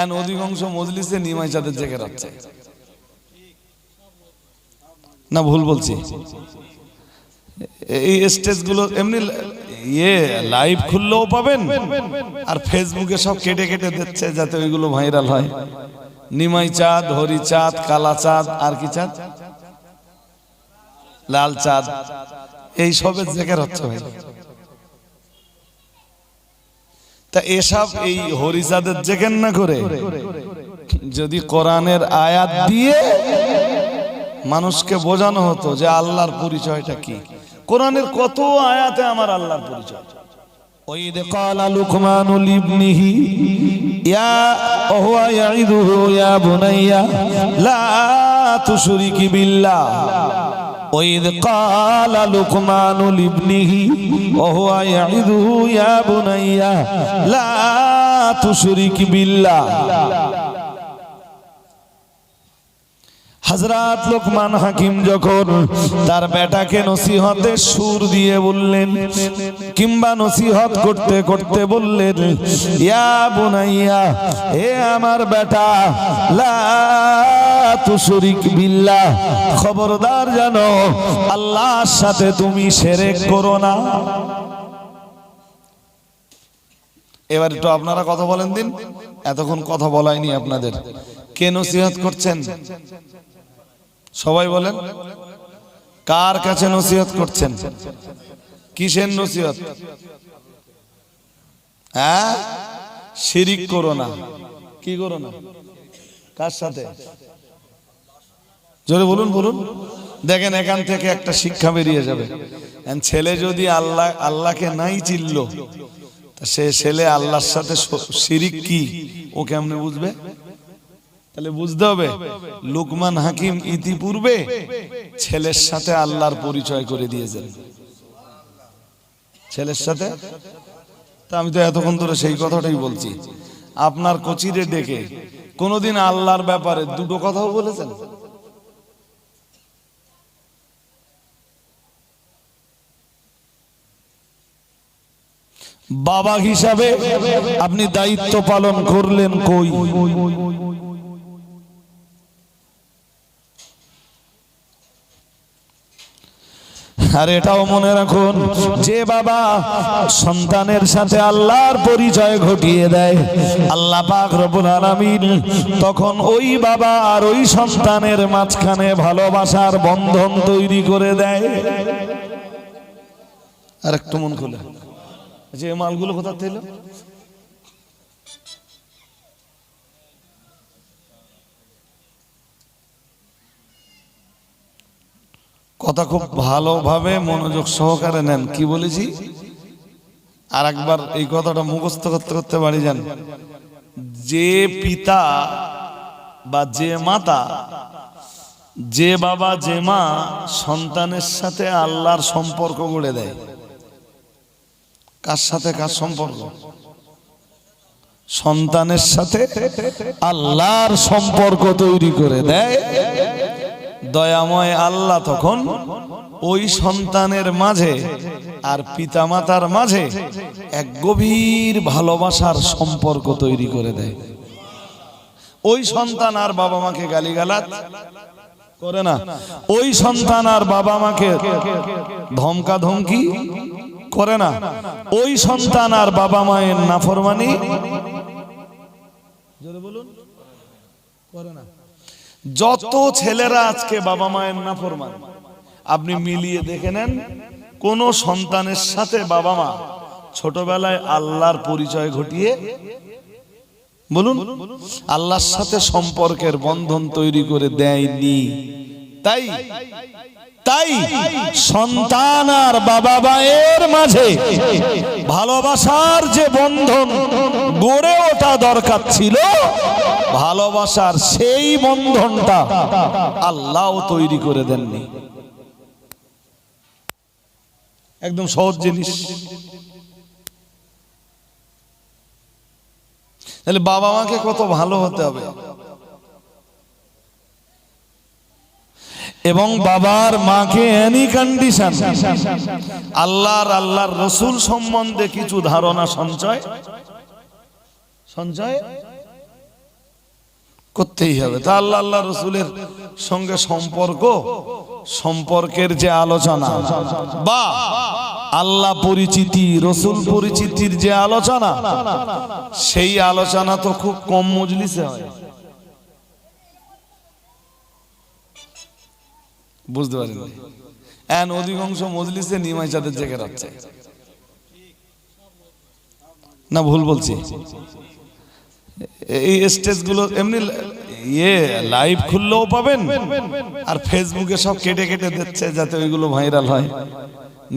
N অধিকাংশ মজলিসে নিমাই চাঁদের জেগে রাখছে। না, ভুল বলছি। এই স্টেজগুলো এমনি ইয়ে লাইভ খুললেও পাবেন, আর ফেসবুকে সব কেটে কেটে দিচ্ছে যাতে ওইগুলো ভাইরাল হয়। নিমাই চাঁদ, হরি চাঁদ, কালা চাঁদ, আর কি চাঁদ? লাল চাঁদ। এই সবের জেকের হচ্ছে ভাই। তা এসব এই হরিচাঁদের জেকের না করে যদি কোরআনের আয়াত দিয়ে মানুষকে বোঝানো হতো যে আল্লাহর পরিচয়টা কি কোরআনের কত আয়াতে আমার আল্লাহর পরিচয় وإذ قال لقمان لابنه يا وهو يعظه يا بني لا تشرك بالله وإذ قال لقمان لابنه وهو يعظه يا بني لا تشرك بالله হজরত লোকমান হাকিম যখন তার বেটাকে নসিহতে সুর দিয়ে বললেন কিংবা নসিহত করতে করতে বললেন ইয়া বুনাইয়া হে আমার বেটা লা বিল্লাহ। খবরদার জানো, আল্লাহর সাথে তুমি শিরক করো না। এবার একটু আপনারা কথা বলেন দিন। এতক্ষণ কথা বলাইনি আপনাদের। কে নসিহত করছেন? সবাই বলেন। কার কাছে নসিহত করছেন? কিসের নসিহত? হ্যাঁ? শিরিক করো না। কি করো না? কার সাথে? জোরে বলুন বলুন। দেখেন, এখান থেকে একটা শিক্ষা বেরিয়ে যাবে। ছেলে যদি আল্লাহ, আল্লাহকে নাই চিনল সে ছেলে আল্লাহর সাথে শিরিক কি? ও কেমনে বুঝবে? তাহলে বুঝতে হবে। লুকমান হাকিম ইতিপূর্বে ছেলের সাথে আল্লাহর পরিচয় করে দিয়েছেন। ছেলের সাথে? তা আমি তো এতক্ষণ ধরে সেই কথাটাই বলছি। আপনার কচিরে ডেকে কোনোদিন আল্লাহর ব্যাপারে দুটো কথাও বলেছেন? বাবা হিসাবে আপনি দায়িত্ব পালন করলেন কই? আর এটাও মনে রাখুন, যে বাবা সন্তানের সাথে আল্লাহর পরিচয় ঘটিয়ে দেয়, আল্লাহ পাক রব্বুল আলামিন তখন ওই বাবা আর ওই সন্তানের মাঝখানে ভালোবাসার বন্ধন তৈরি করে দেয়। আর একটু মন খুলে। যে মালগুলো কোথা থেকে কথা খুব ভালোভাবে মনোযোগ সহকারে নেন, কি বলেছি? আর একবার এই কথাটা মুখস্থ করতে করতে বাড়ি যান। যে পিতা বা যে মাতা, যে বাবা, যে মা সন্তানের সাথে আল্লাহর সম্পর্ক গড়ে দেয়। কার সাথে কার সম্পর্ক? সন্তানের সাথে আল্লাহর সম্পর্ক তৈরি করে দেয়। দয়াময় আল্লাহ তখন ওই সন্তানের মাঝে আর পিতামাতার মাঝে এক গভীর ভালোবাসার সম্পর্ক তৈরি করে দেয়। ওই সন্তান আর বাবা মাকে গালিগালাজ করে না। ওই সন্তান আর বাবা মাকে ধমকা ধমকি করে না। ওই সন্তান আর বাবা মায়ের নাফরমানি বলুন। করে না। যত ছেলেরা আজকে বাবা মায়ের নাফরমান আপনি মিলিয়ে দেখে নেন কোন সন্তানের সাথে বাবা মা ছোটবেলায় আল্লাহর পরিচয় ঘটিয়ে বলুন আল্লাহর সাথে সম্পর্কের বন্ধন তৈরি করে দেয়নি। তাই তাই সন্তান আর বাবা মায়ের মাঝে ভালোবাসার যে বন্ধন গড়ে ওঠা দরকার ছিল, ভালোবাসার সেই বন্ধনটা আল্লাহ তৈরি করে দেননি। একদম সহজ জিনিস। তাহলে বাবা মাকে কত ভালো হতে হবে। এবং বাবার মাকে এনি কন্ডিশন আল্লাহর আল্লাহর রসুল সম্বন্ধে কিছু ধারণা সঞ্চয়? সঞ্চয়? করতেই হবে। তা আল্লাহ আল্লাহ রসুলের সঙ্গে সম্পর্ক সম্পর্কের যে আলোচনা বা আল্লাহ পরিচিতি রসুল পরিচিতির যে আলোচনা সেই আলোচনা তো খুব কম মজলিসে হয়। বুঝতে পারেন। এন অধিকাংশ মজলিসে নিমাই চাঁদের জেগে রাখছে। না, ভুল বলছি। এই স্টেজগুলো এমনি ইয়ে লাইভ খুললেও পাবেন, আর ফেসবুকে সব কেটে কেটে দিচ্ছে যাতে ওইগুলো ভাইরাল হয়।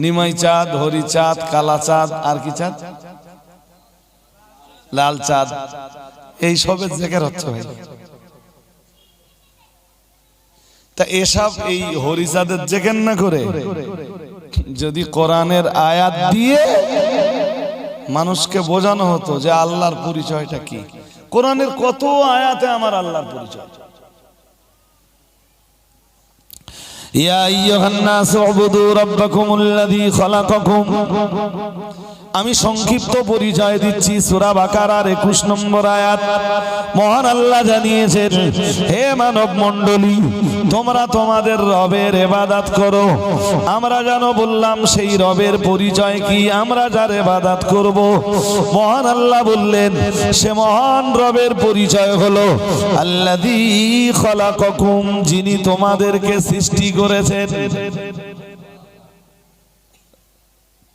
নিমাই চাঁদ, হরি চাঁদ, কালা চাঁদ, আর কি চাঁদ? লাল চাঁদ। এই সবের জেকের হচ্ছে ভাই। তা এসব এই হরিজাদের জেকেন না করে। যদি কোরআনের আয়াত দিয়ে মানুষকে বোঝানো হতো যে আল্লাহর পরিচয়টা কি। কোরআনের কত আয়াতে আমার আল্লাহর পরিচয়। ইয়া আইয়ুহান নাস উবুদু রাব্বাকুমুল লাযী খালাকাকুম। আমি সংক্ষিপ্ত পরিচয় দিচ্ছি। সূরা বাকারার 21 নম্বর আয়াত। মহান আল্লাহ জানিয়েছেন, হে মানব মণ্ডলী, তোমরা তোমাদের রবের এবাদাত করো। আমরা যেন বললাম, সেই রবের পরিচয় কি? আমরা যার এবাদাত করব? মহান আল্লাহ বললেন, সে মহান রবের পরিচয় হলো, আল্লাযী খলাকাকুম, যিনি তোমাদেরকে সৃষ্টি করেছেন।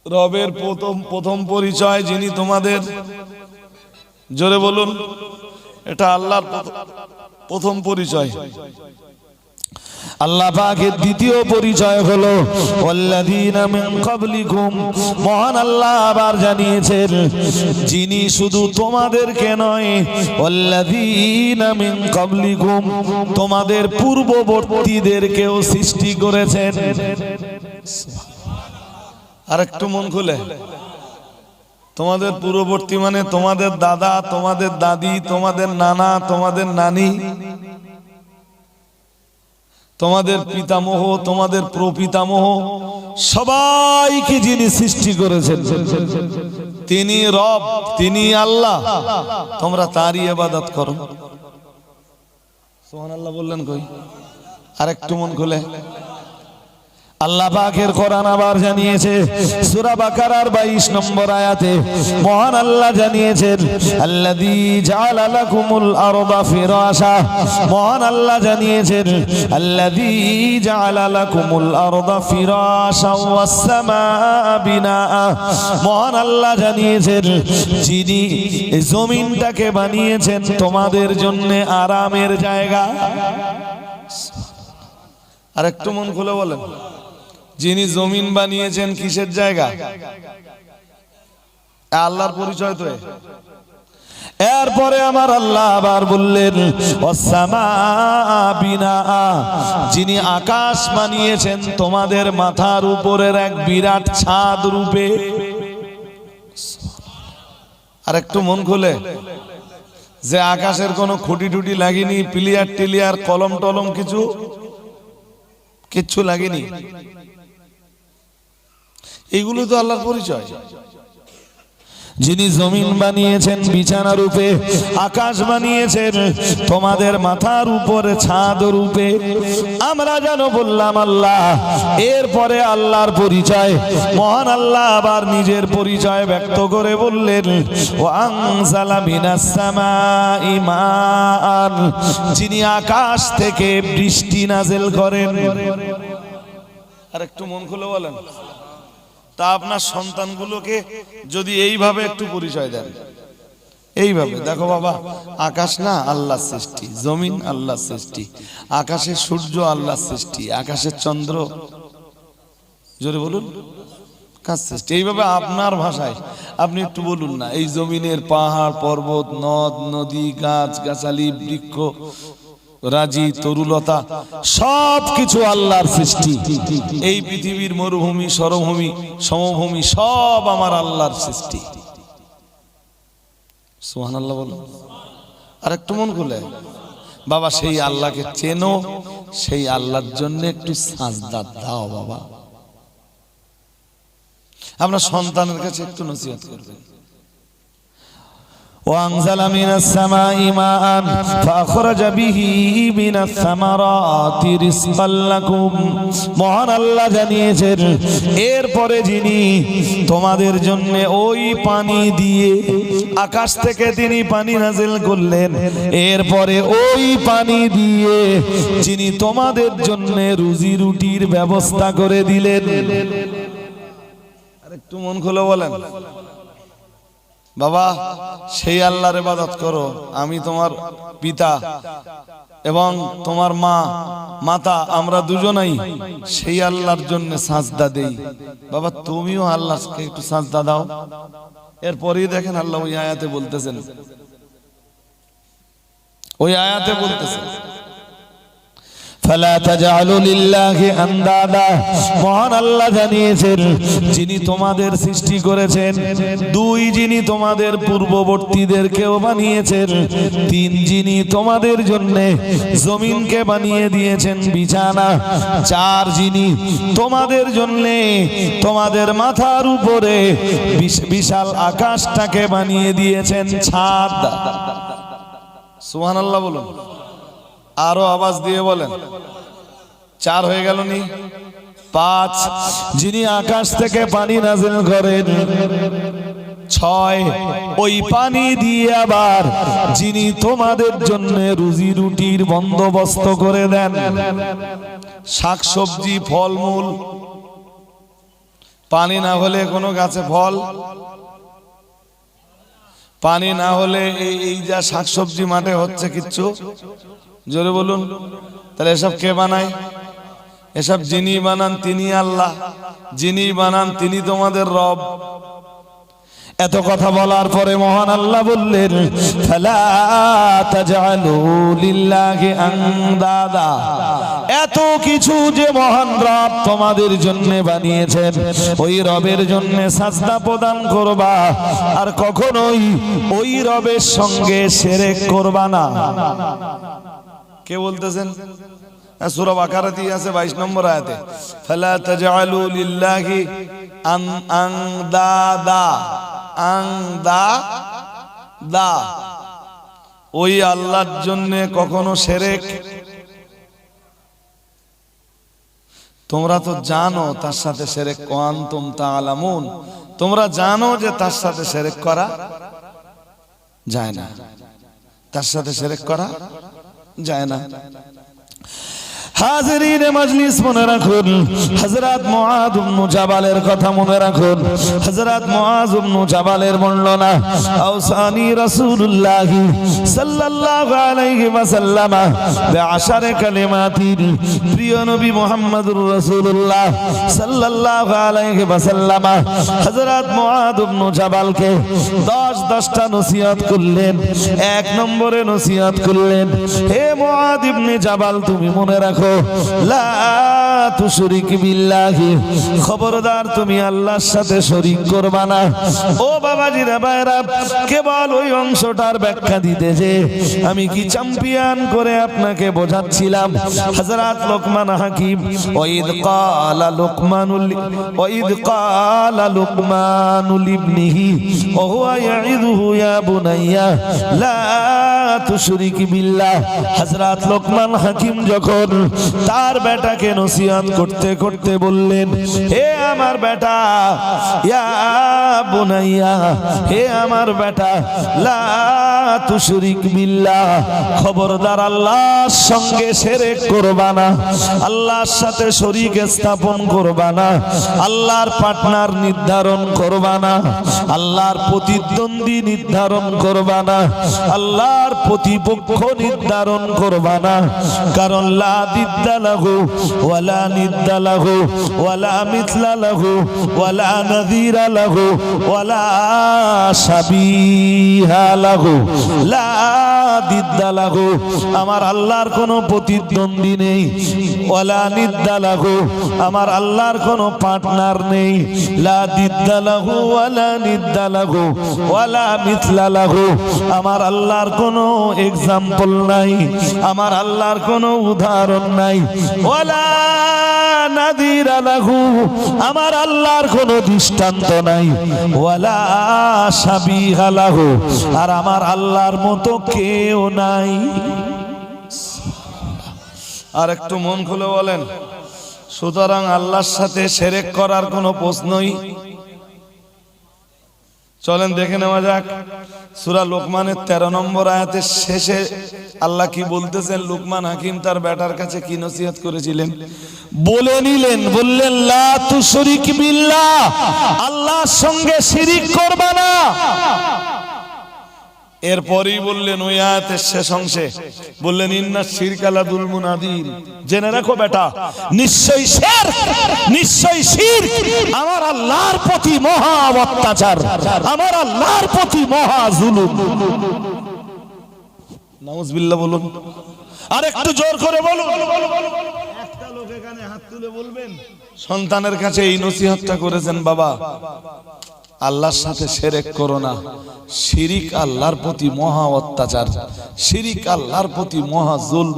রবের প্রথম প্রথম পরিচয় যিনি তোমাদের। জোরে বলুন, এটা আল্লাহর প্রথম- পরিচয়। আল্লাহ পাকের দ্বিতীয় পরিচয় হলো মহান আল্লাহ আবার জানিয়েছেন, যিনি শুধু তোমাদেরকে নয় তোমাদের পূর্ববর্তীদেরকেও সৃষ্টি করেছেন। আর একটু মন খুলে। তোমাদের পূর্ববর্তী মানে তোমাদের দাদা, তোমাদের দাদি, তোমাদের নানা, তোমাদের নানি, তোমাদের পিতামহ, তোমাদের প্রপিতামহ, সবাইকে যিনি সৃষ্টি করেছেন, তিনি রব, তিনি আল্লাহ, তোমরা তারই ইবাদত করো। সোহান আল্লাহ বললেন কই? আর একটু মন খুলে। আল্লাহ কোরআন আবার জানিয়েছে, সূরা বাকারার 22 নম্বর আয়াতে মহান আল্লাহ জানিয়েছেন মহান আল্লাহ জানিয়েছেন মহান আল্লাহ জানিয়েছেন, যিনি জমিনটাকে বানিয়েছেন তোমাদের জন্য আরামের জায়গা। আর একটু মন খুলে বলেন। যিনি জমিন বানিয়েছেন কিসের জায়গা? আল্লাহর পরিচয় তো এরপরে আমার আল্লাহ আবার বললেন, "ওয়াসসামা যিনি আকাশ বানিয়েছেন তোমাদের মাথার উপরের এক বিরাট ছাদ রূপে। আর একটু মন খুলে। যে আকাশের কোনো খুঁটি টুটি লাগেনি প্লিয়ার টিলিয়ার কলম টলম কিছু কিচ্ছু লাগেনি। এইগুলো তো আল্লাহর পরিচয়। যিনি জমিন বানিয়েছেন বিছানা রূপে আকাশ বানিয়েছেন তোমাদের মাথার উপরে ছাদ রূপে। আমরা যেন বললাম আল্লাহ এরপরে আল্লাহর পরিচয়। মহান আল্লাহ আবার নিজের পরিচয় ব্যক্ত করে বললেন যিনি আকাশ থেকে বৃষ্টি নাজেল করেন। আর একটু মন খুলে বলেন। তা আপনার সন্তানগুলোকে যদি এইভাবে একটু পরিচয় দেন। এইভাবে, দেখো বাবা, আকাশ না আল্লাহ সৃষ্টি, জমিন আল্লাহ সৃষ্টি আকাশের সূর্য আল্লাহ সৃষ্টি আকাশের চন্দ্র। জোরে বলুন কাজ সৃষ্টি? এইভাবে আপনার ভাষায়, আপনি একটু বলুন না, এই জমিনের পাহাড়, পর্বত, নদ, নদী, গাছ, গাছালি, বৃক্ষ রাজি, তরুলতা সব কিছু আল্লাহর সৃষ্টি। এই পৃথিবীর মরুভূমি, সরভূমি, সমভূমি সব আমার আল্লাহর সৃষ্টি। সোহান আল্লাহ বলো আর একটু মন খুলে। বাবা, সেই আল্লাহকে চেনো, সেই আল্লাহর জন্য একটু সাজদার দাও বাবা। আপনার সন্তানের কাছে একটু নসিহত করবেন। وأنزل من السماء ماء فأخرج به من الثمرات رزقا لكم মহান আল্লাহ জানিয়েছেন এরপরে যিনি তোমাদের জন্য ওই পানি দিয়ে আকাশ থেকে তিনি পানি নাজিল করলেন এরপরে ওই পানি দিয়ে যিনি তোমাদের জন্য রুজি রুটির ব্যবস্থা করে দিলেন আর একটু মন খুলে বলেন বাবা, সেই আল্লাহর ইবাদত করো। আমি তোমার পিতা এবং তোমার মা, মাতা, আমরা দুজনাই সেই আল্লাহর জন্য সাজদা দেই। বাবা, তুমিও আল্লাহকে একটু সাজদা দাও। এরপরেই দেখেন আল্লাহ ওই আয়াতে বলতেছেন। ওই আয়াতে বলতেছেন ফালা তাজআলু লিল্লাহি আন্দাদা মহান আল্লাহ জানিয়েছেন, যিনি তোমাদের সৃষ্টি করেছেন, দুই যিনি তোমাদের পূর্ববর্তীদেরকেও বানিয়েছেন, তিন যিনি তোমাদের জন্য জমিনকে বানিয়ে দিয়েছেন বিছানা, চার যিনি তোমাদের জন্য তোমাদের মাথার উপরে বিশাল আকাশটাকে বানিয়ে দিয়েছেন ছাদ। সুহান আল্লাহ বলুন। আরও আওয়াজ দিয়ে বলেন। চার হয়ে গেল নি? পাঁচ। যিনি আকাশ থেকে পানি নাজিল করেন, ছয়। ওই পানি দিয়ে আবার যিনি তোমাদের জন্য রুজি রুটির বন্দোবস্ত করে দেন, শাকসবজি, ফলমূল। পানি না হলে কোনো গাছে ফল? পানি না হলে এই এই যা শাকসবজি মাঠে হচ্ছে কিচ্ছু? জোরে বলুন। তাহলে এসব কে বানায়? এসব যিনি বানান তিনি আল্লাহ। যিনি বানান তিনি তোমাদের রব। এত কথা বলার পরে মহান আল্লাহ বললেন এত কিছু যে মহান রব তোমাদের জন্য বানিয়েছেন, ওই রবের জন্য সাজদা প্রদান করবা, আর কখনোই ওই রবের সঙ্গে সেরে করবা না। কে বলতেছেন? সূরা বাকারাতি আছে 22 নম্বর আয়াতে। ফালা তাজআলু লিল্লাহি আন, আনদাদা আনদা দা ওই আল্লাহর জন্য কখনো শিরক তোমরা তো জানো তার সাথে শিরক কোয়ান্তুম তাআলামুন। তোমরা জানো যে তার সাথে শিরক করা যায় না। তার সাথে শিরক করা যায় না। হাজিরিন, মজলিস মনে রাখুন। হযরত মুআদ ইবনে জাবালের কথা মনে রাখুন। হযরত মুআজ ইবনে জাবালের বর্ণনা আওসানি সাল্লাল্লাহু আলাইহি কালিমাতিন, প্রিয় নবী মুহাম্মদুর রাসূলুল্লাহ সাল্লাল্লাহু আলাইহি হযরত ইবনে জাবালকে 10 10টা নসিহত করলেন, এক নম্বরে নসিহত করলেন, হে মুআদ ইবনে জাবাল, তুমি মনে রাখো লা তুশরিক বিল্লাহি। খবরদার, তুমি আল্লাহর সাথে শরীক করবা না। ও বাবাজিরা ভাইরা কেবল ওই অংশটার ব্যাখ্যা দিতে যে আমি কি চ্যাম্পিয়ন করে আপনাকে বোঝাচ্ছিলাম? হযরত লোকমান হাকিম ওয়াইদ ক্বালা লুকমানুল ওয়াইদ ক্বালা লুকমানুল ইবনিহি ওয়া হুয়া ইয়াইদুহু ইয়া বুনাইয়া, লা তুশরিক বিল্লাহ। হযরত লোকমান হাকিম যখন তার বেটাকে নসিহত করতে করতে বললেন, হে আমার বেটা, ইয়া বুনাইয়া, হে আমার বেটা, লা তুশরিক বিল্লাহ, খবরদার আল্লাহর সঙ্গে শিরক করবা না, আল্লাহর সাথে শরীক স্থাপন করবা না, আল্লাহর পার্টনার নির্ধারণ করবা না, আল্লাহর প্রতিদ্বন্দ্বী নির্ধারণ করবা না, আল্লাহর প্রতিপক্ষ নির্ধারণ করবা না, কারণ লা দিদ্দা লাহু, ওয়ালা নিদ্দা লাহু, ওয়ালা মিথলা লাহু, ওয়ালা নাযীরা লাহু, ওয়ালা সাবিহা লাহু, লা দিদ্দা লাগো আমার আল্লাহর কোনো প্রতিদ্বন্দ্বী নেই। ওয়ালা নিদ্দা লাগো আমার আল্লাহর কোনো পার্টনার নেই। লা দিদ্দা লাগো ওয়ালা নিদ্দা লাগো ওয়ালা মিথলা লাগো আমার আল্লাহর কোনো এক্সাম্পল নাই। আমার আল্লাহর কোনো উদাহরণ নাই। আমার আল্লাহর দৃষ্টান্ত নাই। আর আমার আল্লাহর মতো কেউ নাই। আর একটু মন খুলে বলেন, সুতরাং আল্লাহর সাথে সেরেক করার কোনো প্রশ্নই চলেন দেখে নেওয়া যাক। সুরা লোকমানের তেরো নম্বর আয়াতের শেষে আল্লাহ কি বলতেছেন? লুকমান হাকিম তার বেটার কাছে কি নসিহত করেছিলেন? বলে নিলেন, বললেন আল্লাহর সঙ্গে শিরিক করবা না। এরপরেই বললেন ওই আয়াতের শেষ অংশে। বললেন ইন্না শিরকালা দুলমুন আদির জেনে রাখো বেটা নিশ্চয়ই শের নিশ্চয়ই শির। আমার আল্লাহর প্রতি মহা অত্যাচার আমার আল্লাহর প্রতি মহা জুলুম। নাউজবিল্লাহ বলুন। আর একটু জোর করে বলুন। একটা লোক এখানে হাত তুলে বলবেন সন্তানের কাছে এই নসিহতটা করেছেন বাবা। আল্লাহর সাথে সেরেক করো না। শিরিক আল্লাহর প্রতি মহা অত্যাচার। শিরিক আল্লাহর প্রতি মহা জুল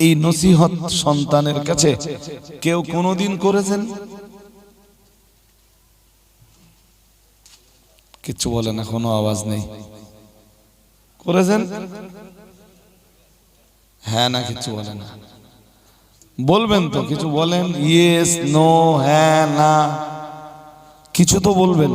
এই নসিহত সন্তানের কাছে কেউ কোনোদিন করেছেন? কিচ্ছু বলে না কোনো আওয়াজ নেই। করেছেন? হ্যাঁ না, কিছু বলে না। বলবেন তো, কিছু বলেন? ইয়েস নো হ্যাঁ না। কিছু তো বলবেন।